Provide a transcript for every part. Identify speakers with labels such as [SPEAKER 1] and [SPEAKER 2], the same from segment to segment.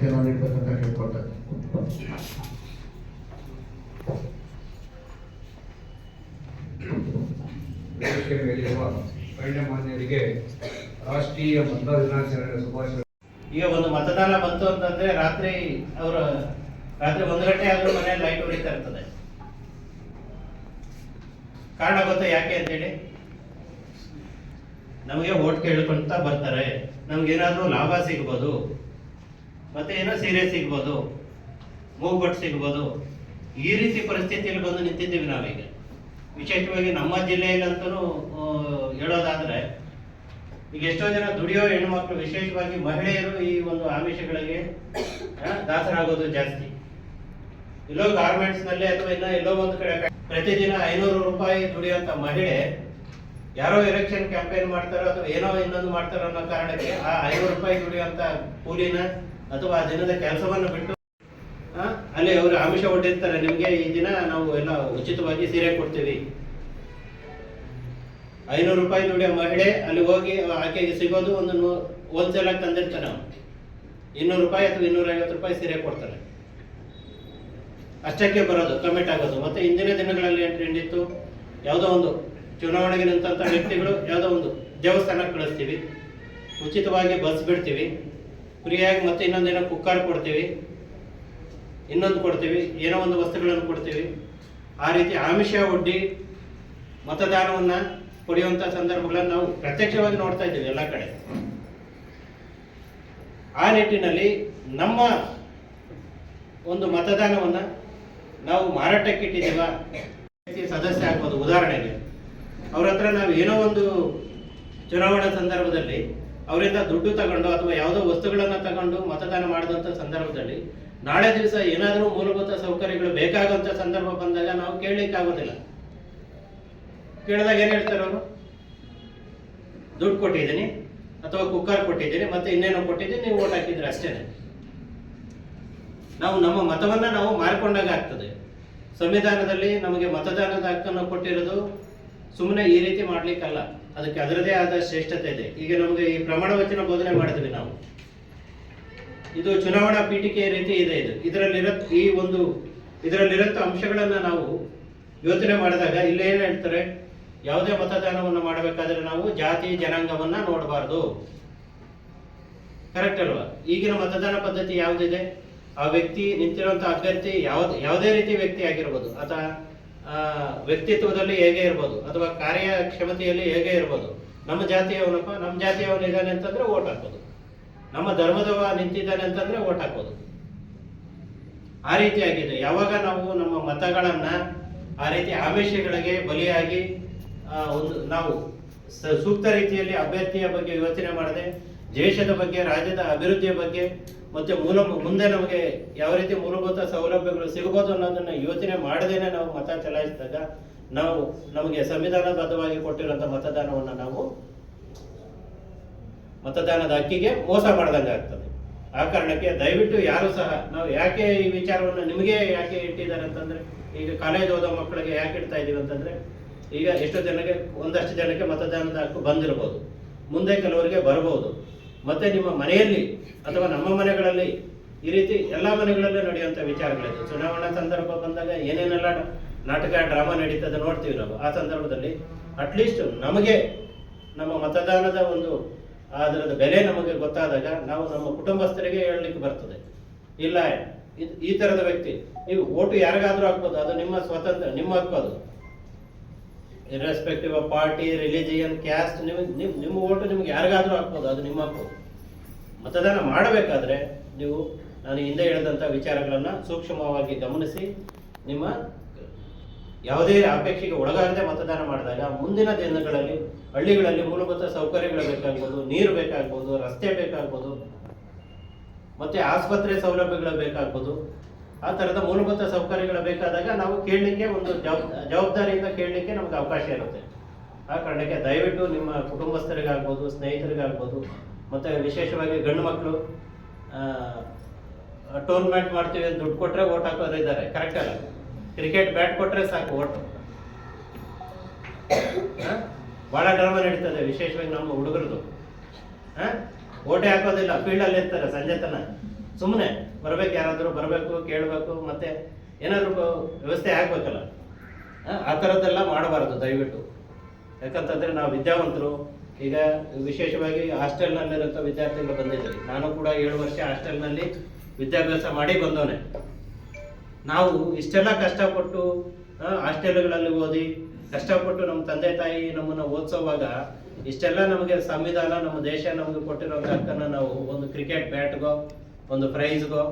[SPEAKER 1] ಕೇಳ್ಕೊಳ್ತೇನೆ
[SPEAKER 2] ವೇದಿಕೆ ಮೇಲಿರುವ ಗಣ್ಯಮಾನ್ಯರಿಗೆ ರಾಷ್ಟ್ರೀಯ ಮತದಾನ ದಿನಾಚರಣೆ ಶುಭಾಶಯ.
[SPEAKER 3] ಈಗ ಒಂದು ಮತದಾನ ಬಂತು ಅಂತಂದ್ರೆ ರಾತ್ರಿ ಅವರು ರಾತ್ರಿ ಒಂದು ಗಂಟೆ ಆದ್ರೂ ಮನೆಯಲ್ಲಿ ಲೈಟ್ ಹೊಡಿತಾ ಇರ್ತದೆ. ಕಾರಣ ಗೊತ್ತಾ ಯಾಕೆ ಅಂತೇಳಿ? ನಮಗೆ ಓಟ್ ಕೇಳ್ಕೊಂತ ಬರ್ತಾರೆ. ನಮ್ಗೆ ಏನಾದ್ರೂ ಲಾಭ ಸಿಗ್ಬೋದು. ಮತ್ತೆ ಏನೋ ಸೀರೆ ಸಿಗ್ಬೋದು ಮೂಗ್ಬಟ್ಟು ಸಿಗ್ಬೋದು, ಈ ರೀತಿ ಪರಿಸ್ಥಿತಿಯಲ್ಲಿ ಬಂದು ನಿಂತಿದ್ದೀವಿ ನಾವೀಗ. ವಿಶೇಷವಾಗಿ ನಮ್ಮ ಜಿಲ್ಲೆಯಲ್ಲಂತೂ ಹೇಳೋದಾದ್ರೆ, ಈಗ ಎಷ್ಟೋ ಜನ ದುಡಿಯೋ ಹೆಣ್ಮಕ್ಳು, ವಿಶೇಷವಾಗಿ ಮಹಿಳೆಯರು ಈ ಒಂದು ಆಮಿಷಗಳಿಗೆ ದಾಸರಾಗೋದು ಜಾಸ್ತಿ. ಎಲ್ಲೋ ಗಾರ್ಮೆಂಟ್ಸ್ನಲ್ಲಿ ಅಥವಾ ಇನ್ನ ಎಲ್ಲೋ ಒಂದು ಕಡೆ ಪ್ರತಿದಿನ ಐನೂರು ರೂಪಾಯಿ ದುಡಿಯುವಂತ ಮಹಿಳೆ ಯಾರೋ ಎಲೆಕ್ಷನ್ ಕ್ಯಾಂಪೇನ್ ಮಾಡ್ತಾರೋ ಅಥವಾ ಏನೋ ಇನ್ನೊಂದು ಮಾಡ್ತಾರೋ ಅನ್ನೋ ಕಾರಣಕ್ಕೆ ಆ ಐನೂರು ರೂಪಾಯಿ ದುಡಿಯುವಂತ ಕೂಲಿನ ಅಥವಾ ಆ ದಿನದ ಕೆಲಸವನ್ನು ಬಿಟ್ಟು ಅಲ್ಲಿ ಅವರು ಆಮಿಷ ಒಡ್ಡಿರ್ತಾರೆ. ನಿಮಗೆ ಈ ದಿನ ನಾವು ಎಲ್ಲ ಉಚಿತವಾಗಿ ಸೀರೆ ಕೊಡ್ತೀವಿ. ಐನೂರು ರೂಪಾಯಿ ದುಡಿಯೋ ಮಹಿಳೆ ಅಲ್ಲಿ ಹೋಗಿ ಆಕೆಗೆ ಸಿಗೋದು ಒಂದು ನೂ ಹೋಲ್ಸೇಲ್ ಆಗಿ ತಂದಿರ್ತಾನೆ ಇನ್ನೂರು ರೂಪಾಯಿ ಅಥವಾ ಇನ್ನೂರ ಐವತ್ತು ರೂಪಾಯಿ ಸೀರೆ ಕೊಡ್ತಾರೆ ಅಷ್ಟಕ್ಕೆ ಬರೋದು, ಕಮಿಟ್ ಆಗೋದು. ಮತ್ತೆ ಇಂದಿನ ದಿನಗಳಲ್ಲಿ ಏನು ಟ್ರೆಂಡ್ ಯಾವುದೋ ಒಂದು ಚುನಾವಣೆಗೆ ನಿಂತ ವ್ಯಕ್ತಿಗಳು ಯಾವುದೋ ಒಂದು ದೇವಸ್ಥಾನಕ್ಕೆ ಕಳಿಸ್ತೀವಿ. ಉಚಿತವಾಗಿ ಬಸ್ ಬಿಡ್ತೀವಿ. ಫ್ರೀಯಾಗಿ ಮತ್ತೆ ಇನ್ನೊಂದೇನೋ ಕುಕ್ಕರ್ ಕೊಡ್ತೀವಿ, ಇನ್ನೊಂದು ಕೊಡ್ತೀವಿ, ಏನೋ ಒಂದು ವಸ್ತುಗಳನ್ನು ಕೊಡ್ತೀವಿ. ಆ ರೀತಿ ಆಮಿಷ ಒಡ್ಡಿ ಮತದಾನವನ್ನು ಪಡೆಯುವಂಥ ಸಂದರ್ಭಗಳನ್ನು ನಾವು ಪ್ರತ್ಯಕ್ಷವಾಗಿ ನೋಡ್ತಾ ಇದ್ದೀವಿ ಎಲ್ಲ ಕಡೆ. ಆ ನಿಟ್ಟಿನಲ್ಲಿ ನಮ್ಮ ಒಂದು ಮತದಾನವನ್ನ ನಾವು ಮಾರಾಟಕ್ಕೆ ಇಟ್ಟಿದ್ದೀವ ಸದಸ್ಯ ಆಗ್ಬೋದು ಉದಾಹರಣೆಗೆ. ಅವ್ರ ನಾವು ಏನೋ ಒಂದು ಚುನಾವಣಾ ಸಂದರ್ಭದಲ್ಲಿ ಅವರಿಂದ ದುಡ್ಡು ತಗೊಂಡು ಅಥವಾ ಯಾವುದೋ ವಸ್ತುಗಳನ್ನ ತಗೊಂಡು ಮತದಾನ ಮಾಡಿದಂಥ ಸಂದರ್ಭದಲ್ಲಿ ನಾಳೆ ದಿವಸ ಏನಾದರೂ ಮೂಲಭೂತ ಸೌಕರ್ಯಗಳು ಬೇಕಾಗುವಂಥ ಸಂದರ್ಭ ಬಂದಾಗ ನಾವು ಕೇಳಲಿಕ್ಕೆ ಆಗೋದಿಲ್ಲ ಕೇಳಿದಾಗ ಏನು ಹೇಳ್ತಾರೆ ಅವರು? ದುಡ್ಡು ಕೊಟ್ಟಿದ್ದೀನಿ ಅಥವಾ ಕುಕ್ಕರ್ ಕೊಟ್ಟಿದ್ದೀನಿ ಮತ್ತೆ ಇನ್ನೇನೋ ಕೊಟ್ಟಿದ್ದೀನಿ, ನೀವು ಓಟ್ ಹಾಕಿದ್ರೆ ಅಷ್ಟೇ ನಾವು ನಮ್ಮ ಮತವನ್ನ ನಾವು ಮಾರ್ಕೊಂಡಾಗ ಆಗ್ತದೆ. ಸಂವಿಧಾನದಲ್ಲಿ ನಮಗೆ ಮತದಾನದ ಹಕ್ಕನ್ನು ಕೊಟ್ಟಿರೋದು ಸುಮ್ಮನೆ ಈ ರೀತಿ ಮಾಡ್ಲಿಕ್ಕಲ್ಲ. ಅದಕ್ಕೆ ಅದರದೇ ಆದ ಶ್ರೇಷ್ಠತೆ ಇದೆ. ಈಗ ನಮಗೆ ಈ ಪ್ರಮಾಣ ವಚನ ಬೋಧನೆ ಮಾಡಿದ್ವಿ ನಾವು. ಇದು ಚುನಾವಣಾ ಪೀಠಿಕೆಯ ರೀತಿ ಇದೆ ಇದು. ಇದರಲ್ಲಿರತ್ ಈ ಒಂದು ಇದರಲ್ಲಿರತ್ತ ಅಂಶಗಳನ್ನು ನಾವು ಯೋಚನೆ ಮಾಡಿದಾಗ ಇಲ್ಲಿ ಏನು ಹೇಳ್ತಾರೆ? ಯಾವುದೇ ಮತದಾನವನ್ನು ಮಾಡಬೇಕಾದ್ರೆ ನಾವು ಜಾತಿ ಜನಾಂಗವನ್ನ ನೋಡಬಾರ್ದು. ಕರೆಕ್ಟ್ ಅಲ್ವಾ? ಈಗಿನ ಮತದಾನ ಪದ್ಧತಿ ಯಾವುದಿದೆ? ಆ ವ್ಯಕ್ತಿ ನಿಂತಿರುವಂತಹ ಅಭ್ಯರ್ಥಿ ಯಾವ್ದು ಯಾವುದೇ ರೀತಿ ವ್ಯಕ್ತಿ ಆಗಿರ್ಬೋದು. ಅಥವಾ ವ್ಯಕ್ತಿತ್ವದಲ್ಲಿ ಹೇಗೆ ಇರ್ಬೋದು? ಅಥವಾ ಕಾರ್ಯಕ್ಷಮತೆಯಲ್ಲಿ ಹೇಗೆ ಇರ್ಬೋದು? ನಮ್ಮ ಜಾತಿಯವನಪ್ಪ ನಮ್ಮ ಜಾತಿಯವನು ಇದ್ದಾನೆ ಅಂತಂದ್ರೆ ಓಟ್ ಹಾಕೋದು ನಮ್ಮ ಧರ್ಮದವ ನಿಂತಿದ್ದಾನೆ ಅಂತಂದ್ರೆ ಓಟ್ ಹಾಕೋದು ಆ ರೀತಿಯಾಗಿದೆ ಯಾವಾಗ ನಾವು ನಮ್ಮ ಮತಗಳನ್ನ ಆ ರೀತಿ ಆಮಿಷಗಳಿಗೆ ಬಲಿಯಾಗಿ ಒಂದು ನಾವು ಸೂಕ್ತ ರೀತಿಯಲ್ಲಿ ಅಭ್ಯರ್ಥಿಯ ಬಗ್ಗೆ ಯೋಚನೆ ಮಾಡದೆ ದೇಶದ ಬಗ್ಗೆ, ರಾಜ್ಯದ ಅಭಿವೃದ್ಧಿಯ ಬಗ್ಗೆ, ಮತ್ತೆ ಮೂಲ, ಮುಂದೆ ನಮಗೆ ಯಾವ ರೀತಿ ಮೂಲಭೂತ ಸೌಲಭ್ಯಗಳು ಸಿಗಬಹುದು ಅನ್ನೋದನ್ನ ಯೋಚನೆ ಮಾಡದೇನೆ ನಾವು ಮತ ಚಲಾಯಿಸಿದಾಗ ನಾವು ನಮಗೆ ಸಂವಿಧಾನಬದ್ಧವಾಗಿ ಕೊಟ್ಟಿರುವಂತ ಮತದಾನವನ್ನು ನಾವು ಮತದಾನದ ಹಕ್ಕಿಗೆ ಮೋಸ ಮಾಡ್ದಂಗೆ ಆಗ್ತದೆ. ಆ ಕಾರಣಕ್ಕೆ ದಯವಿಟ್ಟು ಯಾರು ಸಹ, ನಾವು ಯಾಕೆ ಈ ವಿಚಾರವನ್ನು ನಿಮಗೆ ಯಾಕೆ ಇಟ್ಟಿದ್ದಾರೆ ಅಂತಂದ್ರೆ, ಈಗ ಕಾಲೇಜ್ ಓದೋ ಮಕ್ಕಳಿಗೆ ಯಾಕೆ ಇಡ್ತಾ ಇದೀವಿ ಅಂತಂದ್ರೆ, ಈಗ ಎಷ್ಟೋ ಜನಕ್ಕೆ, ಒಂದಷ್ಟು ಜನಕ್ಕೆ ಮತದಾನದ ಹಕ್ಕು ಬಂದಿರಬಹುದು ಮುಂದೆ ಕೆಲವರಿಗೆ ಬರಬಹುದು ಮತ್ತೆ ನಿಮ್ಮ ಮನೆಯಲ್ಲಿ ಅಥವಾ ನಮ್ಮ ಮನೆಗಳಲ್ಲಿ ಈ ರೀತಿ ಎಲ್ಲ ಮನೆಗಳಲ್ಲೂ ನಡೆಯುವಂಥ ವಿಚಾರಗಳಿದೆ. ಚುನಾವಣಾ ಸಂದರ್ಭ ಬಂದಾಗ ಏನೇನೆಲ್ಲ ನಾಟಕ, ಡ್ರಾಮಾ ನಡೀತದೆ ನೋಡ್ತೀವಿ ನಾವು. ಆ ಸಂದರ್ಭದಲ್ಲಿ ಅಟ್ಲೀಸ್ಟ್ ನಮಗೆ ನಮ್ಮ ಮತದಾನದ ಒಂದು ಅದರದ ಬೆಲೆ ನಮಗೆ ಗೊತ್ತಾದಾಗ ನಾವು ನಮ್ಮ ಕುಟುಂಬಸ್ಥರಿಗೆ ಹೇಳಲಿಕ್ಕೆ ಬರ್ತದೆ. ಇಲ್ಲ ಈ ತರದ ವ್ಯಕ್ತಿ, ನೀವು ಓಟು ಯಾರಿಗಾದರೂ ಹಾಕ್ಬೋದು, ಅದು ನಿಮ್ಮ ಸ್ವತಂತ್ರ, ನಿಮ್ಮ ಹಕ್ಕು ಅದು. Irrespective of party religion caste ನಿಮಗೆ, ನಿಮ್, ನಿಮ್ಮ ಓಟು ನಿಮ್ಗೆ ಯಾರಿಗಾದರೂ ಹಾಕ್ಬೋದು, ಅದು ನಿಮ್ಮ ಹಕ್ಕು. ಮತದಾನ ಮಾಡಬೇಕಾದ್ರೆ ನೀವು ನಾನು ಹಿಂದೆ ಹೇಳಿದಂಥ ವಿಚಾರಗಳನ್ನು ಸೂಕ್ಷ್ಮವಾಗಿ ಗಮನಿಸಿ, ನಿಮ್ಮ ಯಾವುದೇ ಅಪೇಕ್ಷೆಗೆ ಒಳಗಾಗದೆ ಮತದಾನ ಮಾಡಿದಾಗ ಮುಂದಿನ ದಿನಗಳಲ್ಲಿ ಹಳ್ಳಿಗಳಲ್ಲಿ ಮೂಲಭೂತ ಸೌಕರ್ಯಗಳು ಬೇಕಾಗ್ಬೋದು, ನೀರು ಬೇಕಾಗ್ಬೋದು, ರಸ್ತೆ ಬೇಕಾಗ್ಬೋದು, ಮತ್ತೆ ಆಸ್ಪತ್ರೆ ಸೌಲಭ್ಯಗಳು ಬೇಕಾಗ್ಬೋದು, ಆ ಥರದ ಮೂಲಭೂತ ಸೌಕರ್ಯಗಳು ಬೇಕಾದಾಗ ನಾವು ಕೇಳಲಿಕ್ಕೆ ಒಂದು ಜವಾಬ್- ಜವಾಬ್ದಾರಿಯಿಂದ ಕೇಳಲಿಕ್ಕೆ ನಮಗೆ ಅವಕಾಶ ಇರುತ್ತೆ. ಆ ಕಾರಣಕ್ಕೆ ದಯವಿಟ್ಟು ನಿಮ್ಮ ಕುಟುಂಬಸ್ಥರಿಗಾಗ್ಬೋದು, ಸ್ನೇಹಿತರಿಗಾಗ್ಬೋದು ಮತ್ತೆ ವಿಶೇಷವಾಗಿ ಗಂಡು ಮಕ್ಕಳು ಟೂರ್ನಮೆಂಟ್ ಮಾಡ್ತೀವಿ ದುಡ್ಡು ಕೊಟ್ಟರೆ ಓಟ್ ಹಾಕೋರು ಇದ್ದಾರೆ. ಕರೆಕ್ಟ್ ಅಲ್ಲ? ಕ್ರಿಕೆಟ್ ಬ್ಯಾಟ್ ಕೊಟ್ಟರೆ ಸಾಕು ಓಟ್ ಭಾಳ ಡ್ರಾಮಾ ನಡೀತದೆ ವಿಶೇಷವಾಗಿ ನಮ್ಮ ಹುಡುಗರದು. ಓಟೆ ಹಾಕೋದಿಲ್ಲ ಫೀಲ್ಡಲ್ಲಿ ಇರ್ತಾರೆ ಸಂಜೆ ತನ. ಸುಮ್ಮನೆ ಬರಬೇಕು ಯಾರಾದರೂ, ಬರಬೇಕು, ಕೇಳಬೇಕು, ಮತ್ತೆ ಏನಾದರೂ ವ್ಯವಸ್ಥೆ ಆಗಬೇಕಲ್ಲ? ಆ ಥರದ್ದೆಲ್ಲ ಮಾಡಬಾರ್ದು ದಯವಿಟ್ಟು. ಯಾಕಂತಂದ್ರೆ ನಾವು ವಿದ್ಯಾವಂತರು ಈಗ ವಿಶೇಷವಾಗಿ ಹಾಸ್ಟೆಲ್ನಲ್ಲಿರುವಂಥ ವಿದ್ಯಾರ್ಥಿಗಳು ಬಂದಿದ್ದಾರೆ. ನಾನು ಕೂಡ ಏಳು ವರ್ಷ ಹಾಸ್ಟೆಲ್ನಲ್ಲಿ ವಿದ್ಯಾಭ್ಯಾಸ ಮಾಡಿ ಬಂದವನೆ. ನಾವು ಇಷ್ಟೆಲ್ಲ ಕಷ್ಟಪಟ್ಟು ಹಾಸ್ಟೆಲ್ಗಳಲ್ಲಿ ಓದಿ, ಕಷ್ಟಪಟ್ಟು ನಮ್ಮ ತಂದೆ ತಾಯಿ ನಮ್ಮನ್ನು ಓದಿಸೋವಾಗ ಇಷ್ಟೆಲ್ಲ ನಮಗೆ ಸಂವಿಧಾನ, ನಮ್ಮ ದೇಶ ನಮಗೆ ಕೊಟ್ಟಿರೋ ಹಕ್ಕನ್ನು ನಾವು ಒಂದು ಕ್ರಿಕೆಟ್ ಬ್ಯಾಟ್ಗೋ, ಒಂದು ಪ್ರೈಸ್ಗೋ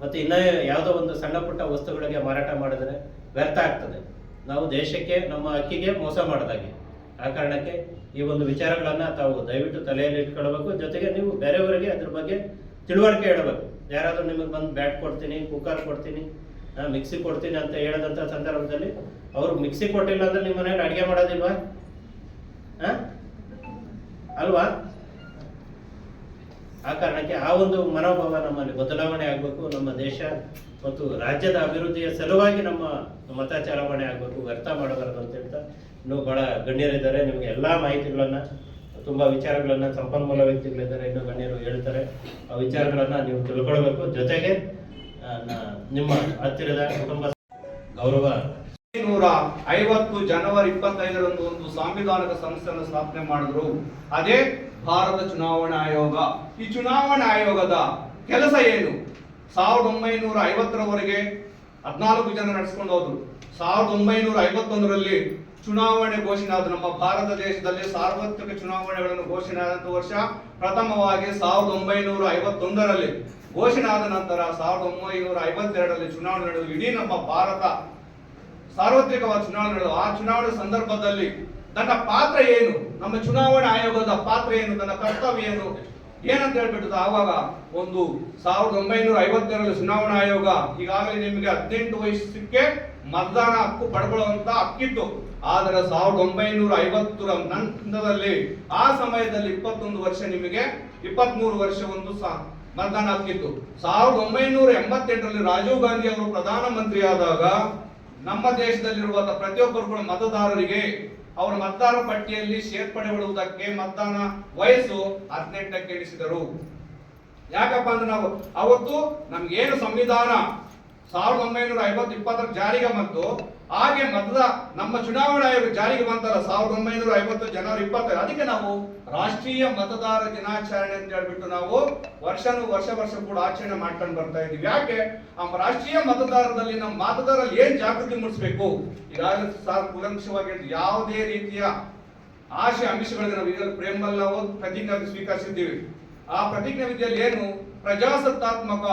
[SPEAKER 3] ಮತ್ತು ಇನ್ನೂ ಯಾವುದೋ ಒಂದು ಸಣ್ಣ ಪುಟ್ಟ ವಸ್ತುಗಳಿಗೆ ಮಾರಾಟ ಮಾಡಿದರೆ ವ್ಯರ್ಥ ಆಗ್ತದೆ. ನಾವು ದೇಶಕ್ಕೆ, ನಮ್ಮ ಅಕ್ಕಿಗೆ ಮೋಸ ಮಾಡಿದಾಗೆ. ಆ ಕಾರಣಕ್ಕೆ ಈ ಒಂದು ವಿಚಾರಗಳನ್ನು ತಾವು ದಯವಿಟ್ಟು ತಲೆಯಲ್ಲಿ ಇಟ್ಕೊಳ್ಬೇಕು. ಜೊತೆಗೆ ನೀವು ಬೇರೆಯವರಿಗೆ ಅದ್ರ ಬಗ್ಗೆ ತಿಳುವಳಿಕೆ ಹೇಳಬೇಕು ಯಾರಾದರೂ ನಿಮಗೆ ಬಂದು ಬ್ಯಾಟ್ ಕೊಡ್ತೀನಿ, ಕುಕ್ಕರ್ ಕೊಡ್ತೀನಿ ಮಿಕ್ಸಿ ಕೊಡ್ತೀನಿ ಅಂತ ಹೇಳದಂಥ ಸಂದರ್ಭದಲ್ಲಿ ಅವರು ಮಿಕ್ಸಿ ಕೊಟ್ಟಿಲ್ಲ ಅಂದ್ರೆ ನಿಮ್ಮ ಮನೇಲಿ ಅಡುಗೆ ಮಾಡೋದಿಲ್ವಾ? ಅಲ್ವಾ? ಆ ಕಾರಣಕ್ಕೆ ಆ ಒಂದು ಮನೋಭಾವ ನಮ್ಮಲ್ಲಿ ಬದಲಾವಣೆ ಆಗಬೇಕು. ನಮ್ಮ ದೇಶ ಮತ್ತು ರಾಜ್ಯದ ಅಭಿವೃದ್ಧಿಯ ಸಲುವಾಗಿ ನಮ್ಮ ಮತ ಚಲಾವಣೆ ಆಗಬೇಕು. ವ್ಯರ್ಥ ಮಾಡಬಾರದು ಅಂತ ಹೇಳ್ತಾ ಇನ್ನೂ ಬಹಳ ಗಣ್ಯರಿದ್ದಾರೆ. ನಿಮಗೆ ಎಲ್ಲ ಮಾಹಿತಿಗಳನ್ನು, ತುಂಬಾ ವಿಚಾರಗಳನ್ನು, ಸಂಪನ್ಮೂಲ ವ್ಯಕ್ತಿಗಳಿದ್ದಾರೆ ಇನ್ನೂ ಗಣ್ಯರು ಹೇಳ್ತಾರೆ. ಆ ವಿಚಾರಗಳನ್ನು ನೀವು ತಿಳ್ಕೊಳ್ಬೇಕು. ಜೊತೆಗೆ ನಿಮ್ಮ ಹತ್ತಿರದ ಕುಟುಂಬ ಗೌರವ.
[SPEAKER 4] ನೂರ ಐವತ್ತು ಜನವರಿ ಇಪ್ಪತ್ತೈದರಂದು ಒಂದು ಸಾಂವಿಧಾನಿಕ ಸಂಸ್ಥೆಯನ್ನು ಸ್ಥಾಪನೆ ಮಾಡಿದ್ರು. ಅದೇ ಭಾರತ ಚುನಾವಣಾ ಆಯೋಗ. ಈ ಚುನಾವಣಾ ಆಯೋಗದ ಕೆಲಸ ಏನು? ಸಾವಿರದ ಒಂಬೈನೂರ ಐವತ್ತರವರೆಗೆ ಹದಿನಾಲ್ಕು ಜನ ನಡೆಸ್ಕೊಂಡು ಹೋದ್ರು. ಸಾವಿರದ ಒಂಬೈನೂರ ಐವತ್ತೊಂದರಲ್ಲಿ ಚುನಾವಣೆ ಘೋಷಣೆ ನಮ್ಮ ಭಾರತ ದೇಶದಲ್ಲಿ ಸಾರ್ವತ್ರಿಕ ಚುನಾವಣೆಗಳನ್ನು ಘೋಷಣೆ ಆದಂತ ವರ್ಷ ಪ್ರಥಮವಾಗಿ ಸಾವಿರದ ಒಂಬೈನೂರ ಐವತ್ತೊಂದರಲ್ಲಿ ಘೋಷಣೆ ಆದ ನಂತರ ಸಾವಿರದ ಒಂಬೈನೂರ ಐವತ್ತೆರಡರಲ್ಲಿ ಚುನಾವಣೆ ನಡೆದು ಇಡೀ ನಮ್ಮ ಭಾರತ ಸಾರ್ವತ್ರಿಕವಾದ ಚುನಾವಣೆ ನಡೆದು. ಆ ಚುನಾವಣೆ ಸಂದರ್ಭದಲ್ಲಿ ತನ್ನ ಪಾತ್ರ ಏನು? ನಮ್ಮ ಚುನಾವಣಾ ಆಯೋಗದ ಪಾತ್ರ ಏನು? ತನ್ನ ಕರ್ತವ್ಯ ಏನು? ಏನಂತ ಹೇಳ್ಬಿಟ್ಟು ಆವಾಗ ಒಂದು ಸಾವಿರದ ಒಂಬೈನೂರ ಐವತ್ತೆರಡು ಚುನಾವಣಾ ಆಯೋಗ ಈಗಾಗಲೇ ನಿಮಗೆ ಹದಿನೆಂಟು ವಯಸ್ಸಕ್ಕೆ ಮತದಾನ ಹಕ್ಕು ಪಡ್ಕೊಳ್ಳುವಂತ ಹಕ್ಕಿತ್ತು. ಆದರೆ ಸಾವಿರದ ಒಂಬೈನೂರ ಐವತ್ತರ ನಂತರದಲ್ಲಿ ಆ ಸಮಯದಲ್ಲಿ ಇಪ್ಪತ್ತೊಂದು ವರ್ಷ ನಿಮಗೆ ಇಪ್ಪತ್ಮೂರು ವರ್ಷ ಒಂದು ಮತದಾನ ಹಕ್ಕಿತ್ತು. ಸಾವಿರದ ಒಂಬೈನೂರ ಎಂಬತ್ತೆಂಟರಲ್ಲಿ ರಾಜೀವ್ ಗಾಂಧಿ ಅವರು ಪ್ರಧಾನಮಂತ್ರಿ ಆದಾಗ ನಮ್ಮ ದೇಶದಲ್ಲಿರುವಂತಹ ಪ್ರತಿಯೊಬ್ಬರು ಕೂಡ ಮತದಾರರಿಗೆ ಅವರ ಮತದಾರ ಪಟ್ಟಿಯಲ್ಲಿ ಸೇರ್ಪಡೆಗೊಳ್ಳುವುದಕ್ಕೆ ಮತದಾನ ವಯಸ್ಸು ಹದಿನೆಂಟಕ್ಕೆ ಇಳಿಸಿದರು. ಯಾಕಪ್ಪ ಅಂದ್ರೆ ನಾವು ಅವತ್ತು ನಮ್ಗೇನು ಸಂವಿಧಾನ ಸಾವಿರದ ಒಂಬೈನೂರ ಐವತ್ತು ಇಪ್ಪತ್ತರ ಜಾರಿಗೆ ಬಂತು. ಹಾಗೆ ಮೊದಲ ನಮ್ಮ ಚುನಾವಣಾ ಆಯೋಗ ಜಾರಿಗೆ ಬಂತಲ್ಲ, ಸಾವಿರದ ಒಂಬೈನೂರ ಐವತ್ತು ಜನವರಿ ಇಪ್ಪತ್ತೈದು. ಅದಕ್ಕೆ ನಾವು ರಾಷ್ಟ್ರೀಯ ಮತದಾರ ದಿನಾಚರಣೆ ಅಂತ ಹೇಳ್ಬಿಟ್ಟು ನಾವು ವರ್ಷನೂ ವರ್ಷ ವರ್ಷ ಕೂಡ ಆಚರಣೆ ಮಾಡ್ಕೊಂಡು ಬರ್ತಾ ಇದ್ದೀವಿ. ಯಾಕೆ? ಆ ರಾಷ್ಟ್ರೀಯ ಮತದಾರದಲ್ಲಿ ನಮ್ಮ ಮತದಾರರಲ್ಲಿ ಏನ್ ಜಾಗೃತಿ ಮೂಡಿಸ್ಬೇಕು? ಈಗಾಗಲೇ ಸಾರ್ ಕುಲಂಕ್ಷವಾಗಿ ಯಾವುದೇ ರೀತಿಯ ಆಶೆ ಅಂಶಗಳಿಗೆ ನಾವು ಇದರಲ್ಲಿ ಪ್ರೇಮಲ್ಲಿ ನಾವು ಪ್ರತಿಜ್ಞೆ ಸ್ವೀಕರಿಸಿದ್ದೀವಿ. ಆ ಪ್ರತಿಜ್ಞೆ ವಿಧಿಯಲ್ಲಿ ಏನು? ಪ್ರಜಾಸತ್ತಾತ್ಮಕ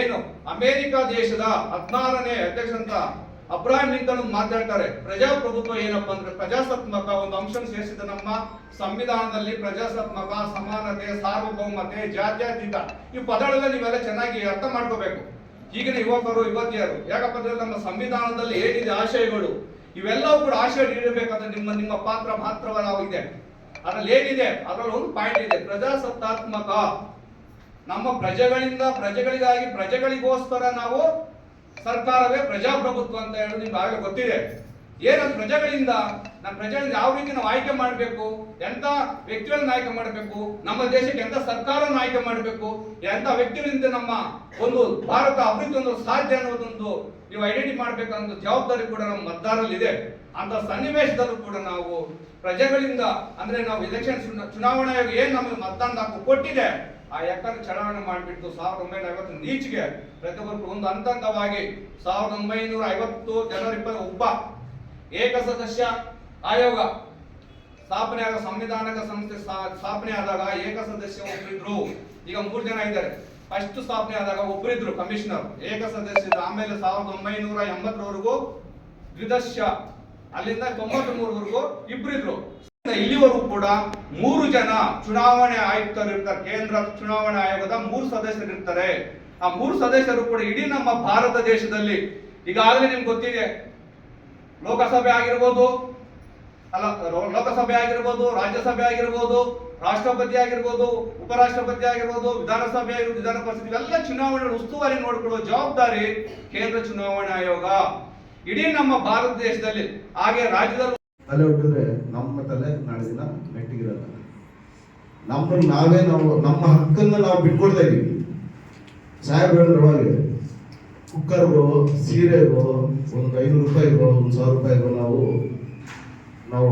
[SPEAKER 4] ಏನು? ಅಮೆರಿಕ ದೇಶದ ಹದಿನಾರನೇ ಅಧ್ಯಕ್ಷ ಅಂತ ಅಬ್ರಾಹಿಂ ಲಿಂಕನ್ ಮಾತಾಡ್ತಾರೆ. ಪ್ರಜಾಪ್ರಭುತ್ವ ಏನಪ್ಪಾ ಅಂದ್ರೆ ಪ್ರಜಾಸತ್ತಾತ್ಮಕ ಒಂದು ಅಂಶ ಸೇರಿಸಿದ ನಮ್ಮ ಸಂವಿಧಾನದಲ್ಲಿ ಪ್ರಜಾಸತ್ತಾತ್ಮಕ, ಸಮಾನತೆ, ಸಾರ್ವಭೌಮತೆ, ಜಾತ್ಯತೀತ ಈ ಪದಗಳೆಲ್ಲ ನೀವೆಲ್ಲ ಚೆನ್ನಾಗಿ ಅರ್ಥ ಮಾಡ್ಕೋಬೇಕು. ಈಗಿನ ಯುವಕರು, ಯುವತಿಯರು, ಯಾಕಪ್ಪ ಅಂದ್ರೆ ನಮ್ಮ ಸಂವಿಧಾನದಲ್ಲಿ ಏನಿದೆ ಆಶಯಗಳು, ಇವೆಲ್ಲವೂ ಕೂಡ ಆಶಯ ನೀಡಬೇಕಾದ್ರೆ ನಿಮ್ಮ ನಿಮ್ಮ ಪಾತ್ರ ಮಾತ್ರವಲ್ಲವಾಗಿದೆ ಅದ್ರಲ್ಲಿ ಏನಿದೆ? ಅದರಲ್ಲಿ ಒಂದು ಪಾಯಿಂಟ್ ಇದೆ. ಪ್ರಜಾಸತ್ತಾತ್ಮಕ ನಮ್ಮ ಪ್ರಜೆಗಳಿಂದ ಪ್ರಜೆಗಳಿಗಾಗಿ ಪ್ರಜೆಗಳಿಗೋಸ್ಕರ ನಾವು ಸರ್ಕಾರವೇ ಪ್ರಜಾಪ್ರಭುತ್ವ ಅಂತ ಹೇಳೋದು ನಿಮ್ಗೆ ಆಗಲೇ ಗೊತ್ತಿದೆ. ಏನಂತ ಪ್ರಜೆಗಳಿಂದ ನಮ್ಮ ಪ್ರಜೆಗಳಿಂದ ಯಾವ ರೀತಿ ನಾವು ಆಯ್ಕೆ ಮಾಡಬೇಕು, ಎಂತ ವ್ಯಕ್ತಿಗಳನ್ನ ಆಯ್ಕೆ ಮಾಡಬೇಕು, ನಮ್ಮ ದೇಶಕ್ಕೆ ಎಂತ ಸರ್ಕಾರವನ್ನು ಆಯ್ಕೆ ಮಾಡಬೇಕು, ಎಂತ ವ್ಯಕ್ತಿಗಳಿಂದ ನಮ್ಮ ಒಂದು ಭಾರತ ಅಭಿವೃದ್ಧಿ ಒಂದು ಸಾಧ್ಯ ಅನ್ನೋದೊಂದು ನೀವು ಐಡೆಂಟಿ ಮಾಡಬೇಕಂತ ಜವಾಬ್ದಾರಿ ಕೂಡ ನಮ್ಮ ಮತದಾರರಲ್ಲಿ ಇದೆ ಅಂತ ಸನ್ನಿವೇಶದಲ್ಲೂ ಕೂಡ ನಾವು ಪ್ರಜೆಗಳಿಂದ, ಅಂದ್ರೆ ನಾವು ಎಲೆಕ್ಷನ್ ಚುನಾವಣಾ ಏನ್ ನಮಗೆ ಮತದಾನದ ಹಕ್ಕು ಕೊಟ್ಟಿದೆ ಆ ಎಕ್ಕನ್ನು ಚಲಾವಣೆ ಮಾಡಿಬಿಟ್ಟು ಸಾವಿರದ ಒಂಬೈನೂರ ಐವತ್ತು ನೀಚಿಗೆ ಪ್ರತಿಯೊಬ್ಬರು ಒಂದು ಹಂತ ಹಂತವಾಗಿ ಸಾವಿರದ ಒಂಬೈನೂರ ಐವತ್ತು ಜನವರಿ ಇಪ್ಪತ್ತು ಒಬ್ಬ ಏಕಸದಸ್ಯ ಆಯೋಗ, ಸ್ಥಾಪನೆ ಆದ ಸಂವಿಧಾನಕ ಸಂಸ್ಥೆ ಸ್ಥಾ- ಸ್ಥಾಪನೆ ಆದಾಗ ಏಕಸದಸ್ಯ ಒಬ್ಬರಿದ್ರು ಈಗ ಮೂರು ಜನ ಇದ್ದಾರೆ. ಫಸ್ಟ್ ಸ್ಥಾಪನೆ ಆದಾಗ ಒಬ್ಬರಿದ್ರು ಕಮಿಷನರ್ ಏಕಸದಸ್ಯ ಆಮೇಲೆ ಸಾವಿರದ ಒಂಬೈನೂರ ಎಂಬತ್ತರವರೆಗೂ ದ್ವಿದಶ್ಯ ಅಲ್ಲಿಂದ ತೊಂಬತ್ ಮೂರವರೆಗೂ ಇಬ್ಬರಿದ್ರು ಇಲ್ಲಿವರೆಗೂ ಕೂಡ ಮೂರು ಜನ ಚುನಾವಣೆ ಆಯುಕ್ತರು ಇರ್ತಾರೆ ಕೇಂದ್ರ ಚುನಾವಣಾ ಆಯೋಗದ ಮೂರು ಸದಸ್ಯರು ಇರ್ತಾರೆ ಆ ಮೂರು ಸದಸ್ಯರು ಕೂಡ ಇಡೀ ನಮ್ಮ ಭಾರತ ದೇಶದಲ್ಲಿ, ಈಗಾಗಲೇ ನಿಮ್ಗೆ ಗೊತ್ತಿದೆ, ಲೋಕಸಭೆ ಆಗಿರ್ಬೋದು, ಅಲ್ಲ ಲೋಕಸಭೆ ಆಗಿರ್ಬೋದು, ರಾಜ್ಯಸಭೆ ಆಗಿರ್ಬೋದು, ರಾಷ್ಟ್ರಪತಿ ಆಗಿರ್ಬೋದು, ಉಪರಾಷ್ಟ್ರಪತಿ ಆಗಿರ್ಬೋದು, ವಿಧಾನಸಭೆ ಆಗಿರ್ಬೋದು, ವಿಧಾನ ಪರಿಷತ್ ಎಲ್ಲ ಚುನಾವಣೆ ಉಸ್ತುವಾರಿ ನೋಡಿಕೊಳ್ಳುವ ಜವಾಬ್ದಾರಿ ಕೇಂದ್ರ ಚುನಾವಣಾ ಆಯೋಗ. ಇಡೀ ನಮ್ಮ ಭಾರತ ದೇಶದಲ್ಲಿ, ಹಾಗೆ ರಾಜ್ಯದಲ್ಲೂ
[SPEAKER 1] ನಮ್ಮ ತಲೆ ನಾಳೆ ದಿನ ನೆಟ್ಟಿಗಿರಲ್ಲ
[SPEAKER 5] ನಮ್ಮನ್ನು ನಾವೇ ನಾವು, ನಮ್ಮ ಹಕ್ಕನ್ನ ನಾವು ಬಿಟ್ಕೊಡ್ತಾ ಇದ್ದೀವಿ ಸಾಹೇಬ್ ಹೇಳಿದ್ರು ಅವಾಗೆ ಕುಕ್ಕರ್ಗೋ ಸೀರೆಗೋ ಒಂದು ಐನೂರು ರೂಪಾಯಿಗೋ ಒಂದು ಸಾವಿರ ರೂಪಾಯಿಗೋ ನಾವು ನಾವು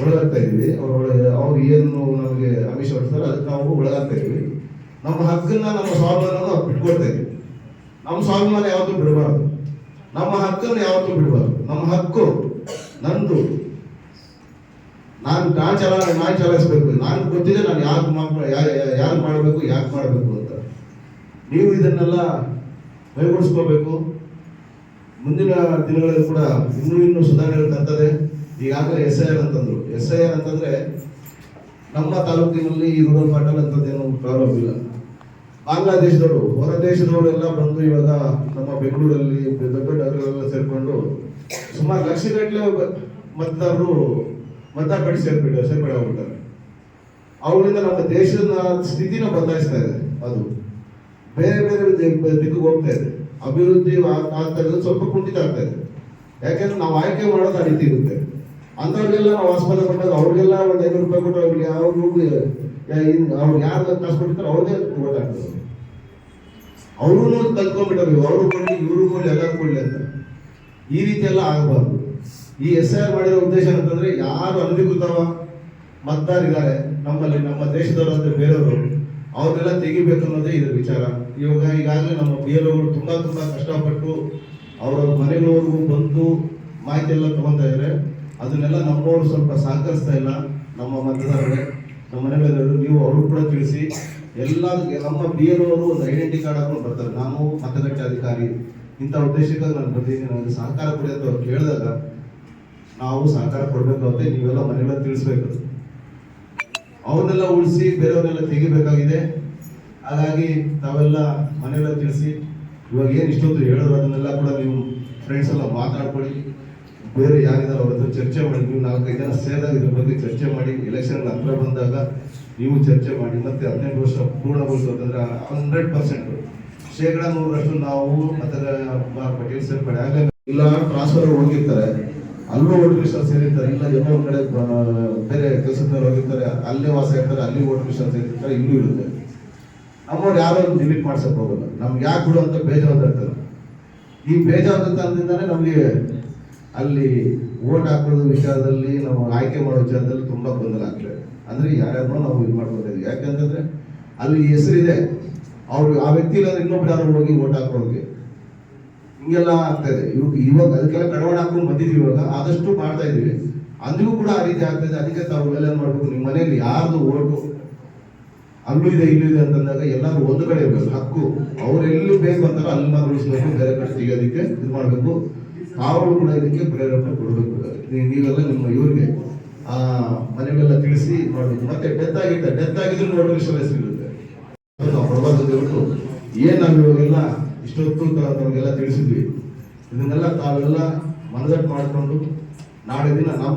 [SPEAKER 5] ಒಳಗಾಗ್ತಾ ಇದ್ದೀವಿ ಅವ್ರ ಒಳಗೆ, ಅವ್ರು ಏನು ನಮಗೆ ಅಮಿಷ ಹೊಡ್ತಾರೆ ಅದಕ್ಕೆ ನಾವು ಒಳಗಾಗ್ತಾ ಇದ್ದೀವಿ ನಮ್ಮ ಹಕ್ಕನ್ನ ನಮ್ಮ ಸ್ವಾಭಿಮಾನ ಬಿಟ್ಕೊಡ್ತಾ ಇದ್ದೀವಿ ನಮ್ಮ ಸ್ವಾಭಿಮಾನ ಯಾವತ್ತೂ ಬಿಡಬಾರ್ದು. ನಮ್ಮ ಹಕ್ಕನ್ನು ಯಾವತ್ತೂ ಬಿಡಬಾರ್ದು. ನಮ್ಮ ಹಕ್ಕು ನಂದು. ನಾನು ನಾನು ಚಲಾ ನಾನು ಚಲಾಯಿಸ್ಬೇಕು ನಾನು ಗೊತ್ತಿದೆ ನಾನು ಯಾಕೆ ಯಾರು ಮಾಡಬೇಕು, ಯಾಕೆ ಮಾಡಬೇಕು ಅಂತ. ನೀವು ಇದನ್ನೆಲ್ಲ ಕೈಗೊಳಿಸ್ಕೋಬೇಕು ಮುಂದಿನ ದಿನಗಳಲ್ಲಿ ಕೂಡ ಇನ್ನೂ ಇನ್ನೂ ಸುಧಾರಣೆಗಳು ತರ್ತದೆ. ಈಗಾಗಲೇ ಎಸ್ ಐ ಆರ್ ಅಂತಂದ್ರು. ಎಸ್ ಐ ಆರ್ ಅಂತಂದ್ರೆ ನಮ್ಮ ತಾಲೂಕಿನಲ್ಲಿ ಈ ರೂರಲ್ ಪಾಟಲ್ ಅಂತದ್ದೇನು ಪ್ರಾಬ್ಲಮ್ ಇಲ್ಲ. ಬಾಂಗ್ಲಾದೇಶದವರು, ಹೊರ ದೇಶದವರೆಲ್ಲ ಬಂದು ಇವಾಗ ನಮ್ಮ ಬೆಂಗಳೂರಲ್ಲಿ ದೊಡ್ಡ ದೊಡ್ಡ ನಗರಗಳೆಲ್ಲ ಸೇರ್ಕೊಂಡು ಸುಮಾರು ಲಕ್ಷಗಟ್ಟಲೆ ಮತದಾರರು ಪಟ್ಟಿ ಸೇರ್ಬಿಟ್ಟು ಸೇರ್ಪಡೆ ಆಗ್ಬಿಟ್ಟಾರೆ ಅವರಿಂದ ನಮ್ಮ ದೇಶದ ಸ್ಥಿತಿನ ಬದಲಾಯಿಸ್ತಾ ಇದೆ ಅದು. ಬೇರೆ ಬೇರೆ ದಿಕ್ಕಿಗೆ ಹೋಗ್ತಾ ಇದೆ. ಅಭಿವೃದ್ಧಿ ಆಗ್ತಾ ಸ್ವಲ್ಪ ಕುಂಠಿತ ಆಗ್ತಾ ಇದೆ. ಯಾಕೆಂದ್ರೆ ನಾವು ಆಯ್ಕೆ ಮಾಡೋದು ಆ ರೀತಿ ಇರುತ್ತೆ. ಅಂಥವ್ರಿಗೆಲ್ಲ ನಾವು ಆಸ್ಪತ್ರೆ ಕೊಟ್ಟಾಗ ಅವ್ರಿಗೆಲ್ಲ ಒಂದು ಐನೂರು ರೂಪಾಯಿ ಕೊಟ್ಟು ಅವ್ರಿಗೆ ಅವ್ರಿಗೆ ಅವ್ರು ಯಾರು ಕಾಸು ಕೊಟ್ಟಿರ್ತಾರೆ ಅವ್ರಿಗೆ ಓಟ್ ಹಾಕ್ತಾರೆ ಅವರು ಅವ್ರು ಅವರು ಕೊಡ್ಲಿ, ಇವರು ಕೊಡ್ಲಿ, ಎಲ್ಲರೂ ಕೊಡ್ಲಿ ಅಂತ. ಈ ರೀತಿ ಎಲ್ಲ ಆಗಬಾರ್ದು. ಈ ಎಸ್ ಐ ಆರ್ ಮಾಡಿರೋ ಉದ್ದೇಶ ಅಂತಂದ್ರೆ ಯಾರು ಅನಧಿಕೃತವ ಮತದಾರಿದ್ದಾರೆ ನಮ್ಮಲ್ಲಿ ನಮ್ಮ ದೇಶದವರು ಅಂದ್ರೆ ಬೇರೆಯವರು, ಅವ್ರನ್ನೆಲ್ಲ ತೆಗಿಬೇಕು ಅನ್ನೋದೇ ಇದ್ರ ವಿಚಾರ. ಇವಾಗ ಈಗಾಗಲೇ ನಮ್ಮ ಬಿ ಎಲ್ ತುಂಬಾ ತುಂಬಾ ಕಷ್ಟಪಟ್ಟು ಅವರ ಮನೆಗಳವರೆಗೂ ಬಂದು ಮಾಹಿತಿ ಎಲ್ಲ ತಗೊಂತಾ ಇದ್ದಾರೆ ಅದನ್ನೆಲ್ಲ ನಮ್ಮವರು ಸ್ವಲ್ಪ ಸಹಕರಿಸ್ತಾ ಇಲ್ಲ ನಮ್ಮ ಮತದಾರರೇ. ನಮ್ಮ ಮನೆಗಳವರು ನೀವು ಅವರು ಕೂಡ ತಿಳಿಸಿ. ಎಲ್ಲ ನಮ್ಮ ಬಿ ಎಲ್ ಅವರು ಒಂದು ಐಡೆಂಟಿ ಕಾರ್ಡ್ ಹಾಕೊಂಡು ಬರ್ತಾರೆ. ನಾನು ಮತಗಟ್ಟೆ ಅಧಿಕಾರಿ. ಇಂಥ ಉದ್ದೇಶಕ್ಕಾಗಿ ನಾನು ಬಂದಿದ್ದೀನಿ. ನನಗೆ ಸಹಕಾರ ಕೊಡಿ ಅಂತ ಅವ್ರು ಕೇಳಿದಾಗ ನಾವು ಸಹಕಾರ ಕೊಡ್ಬೇಕಾಗುತ್ತೆ ನೀವೆಲ್ಲ ಮನೆಗಳ ತಿಳಿಸ್ಬೇಕು. ಅವನ್ನೆಲ್ಲ ಉಳಿಸಿ ಬೇರೆಯವ್ರನ್ನೆಲ್ಲ ತೆಗಿಬೇಕಾಗಿದೆ. ಹಾಗಾಗಿ ತಾವೆಲ್ಲ ಮನೆಯೆಲ್ಲ ತಿಳಿಸಿ, ಇವಾಗ ಏನು ಇಷ್ಟೊಂದು ಹೇಳೋರು ಅದನ್ನೆಲ್ಲ ಕೂಡ ನೀವು ಫ್ರೆಂಡ್ಸ್ ಎಲ್ಲ ಮಾತಾಡ್ಕೊಳ್ಳಿ. ಬೇರೆ ಯಾರಿದ್ದಾರೆ ಅವ್ರ ಹತ್ರ ಚರ್ಚೆ ಮಾಡಿ, ನೀವು ನಾಲ್ಕೈದು ಜನ ಸೇರಿದಾಗ ಇದ್ರ ಬಗ್ಗೆ ಚರ್ಚೆ ಮಾಡಿ ಎಲೆಕ್ಷನ್ ಹತ್ರ ಬಂದಾಗ ನೀವು ಚರ್ಚೆ ಮಾಡಿ, ಮತ್ತೆ ಹದಿನೆಂಟು ವರ್ಷ ಪೂರ್ಣಗೊಳಿಸೋದಂದ್ರೆ ಹಂಡ್ರೆಡ್ ಪರ್ಸೆಂಟ್ ಶೇಕಡ ನೂರರಷ್ಟು ನಾವು ಮತ್ತೆ ಪಟೇಲ್ ಸೇರ್ಪಡೆ ಆಗಲ್ಲ. ಇಲ್ಲ ಟ್ರಾನ್ಸ್ಫರ್ ಹೋಗಿರ್ತಾರೆ. ಅಲ್ಲೂ ವೋಟ್ ಮಿಷನ್ ಸೇರಿರ್ತಾರೆ ಇಲ್ಲ, ಎಲ್ಲೋ ಒಂದ್ ಕಡೆ ಬೇರೆ ಕೆಲಸದ ಹೋಗಿರ್ತಾರೆ, ಅಲ್ಲೇ ವಾಸ ಇರ್ತಾರೆ, ಅಲ್ಲಿ ವೋಟ್ ಮಿಷನ್ ಸೇರಿರ್ತಾರೆ ಇಲ್ಲೂ ಇರುತ್ತೆ. ನಮ್ಮವ್ರು ಯಾರೋ ಡಿಲೀಟ್ ಮಾಡ್ಸಕ್ ಹೋಗಲ್ಲ. ನಮ್ಗೆ ಯಾಕೆ ಬಿಡು ಅಂತ ಬೇಜವಾಬ್ದಾರಿತನ ಈ ಬೇಜವಾಬ್ದಾರಿತನದಿಂದಾನೇ ನಮಗೆ ಅಲ್ಲಿ ವೋಟ್ ಹಾಕೋದು ವಿಚಾರದಲ್ಲಿ, ನಾವು ಆಯ್ಕೆ ಮಾಡೋ ವಿಚಾರದಲ್ಲಿ ತುಂಬಾ ಗೊಂದಲ ಆಗ್ತದೆ. ಅಂದ್ರೆ ಯಾರ್ಯಾರು ನಾವು ಇದು ಮಾಡ್ಕೊತಾ ಇದೀವಿ ಯಾಕಂತಂದ್ರೆ ಅಲ್ಲಿ ಹೆಸರಿದೆ. ಅವ್ರು, ಆ ವ್ಯಕ್ತಿ ಇಲ್ಲಾಂದ್ರೆ ಇನ್ನೊಬ್ರು ಯಾರು ಹೋಗಿ ವೋಟ್ ಹಾಕೋರಿಗೆ ಹಿಂಗೆಲ್ಲ ಆಗ್ತಾ ಇದೆ. ಇವಾಗ ಇವಾಗ ಅದಕ್ಕೆಲ್ಲ ಕಡವಾಣ ಹಾಕೊಂಡು ಬಂದಿದ್ದೀವಿ ಇವಾಗ. ಆದಷ್ಟು ಮಾಡ್ತಾ ಇದ್ದೀವಿ. ಅಂದ್ರೂ ಕೂಡ ಆ ರೀತಿ ಆಗ್ತಾ ಅದಕ್ಕೆ ತಾವು ಏನ್ ಮಾಡ್ಬೇಕು. ನಿಮ್ಮ ಮನೆಯಲ್ಲಿ ಯಾರ್ದು ಓಟು? ಅಲ್ಲೂ ಇದೆ, ಇಲ್ಲೂ ಇದೆ ಅಂತಂದಾಗ ಎಲ್ಲರೂ ಒಂದು ಕಡೆ ಇರಬೇಕು. ಹಕ್ಕು. ಅವ್ರು ಎಲ್ಲಿ ಬೇಕು ಅಂತಾರೋ ಅಲ್ಲಿ ಮಾತ್ರ ಉಳಿಸ್ಬೇಕು. ಬೇರೆ ಕಡೆ ತೆಗಿಯೋದಕ್ಕೆ ಇದು ಮಾಡಬೇಕು. ಅವರು ಕೂಡ ಇದಕ್ಕೆ ಪ್ರೇರಣೆ ಕೊಡಬೇಕು. ನೀವೆಲ್ಲ ನಿಮ್ಮ ಇವ್ರಿಗೆ, ಆ ಮನೆಗೆಲ್ಲ ತಿಳಿಸಿ ಮಾಡಬೇಕು. ಮತ್ತೆ ಡೆತ್ ಆಗಿದ್ದ ಡೆತ್ ಆಗಿದ್ರು ನೋಡಲು ಸಿಗುತ್ತೆ ಏನ್ ನಾವು ಇವಾಗೆಲ್ಲ ಇಷ್ಟೊತ್ತು ತ- ನಮಗೆಲ್ಲ ತಿಳಿಸಿದ್ವಿ. ಇದನ್ನೆಲ್ಲ ತಾವೆಲ್ಲ ಮನದಟ್ಟು ಮಾಡಿಕೊಂಡು ನಾಳೆ ದಿನ ನಮ್ಮ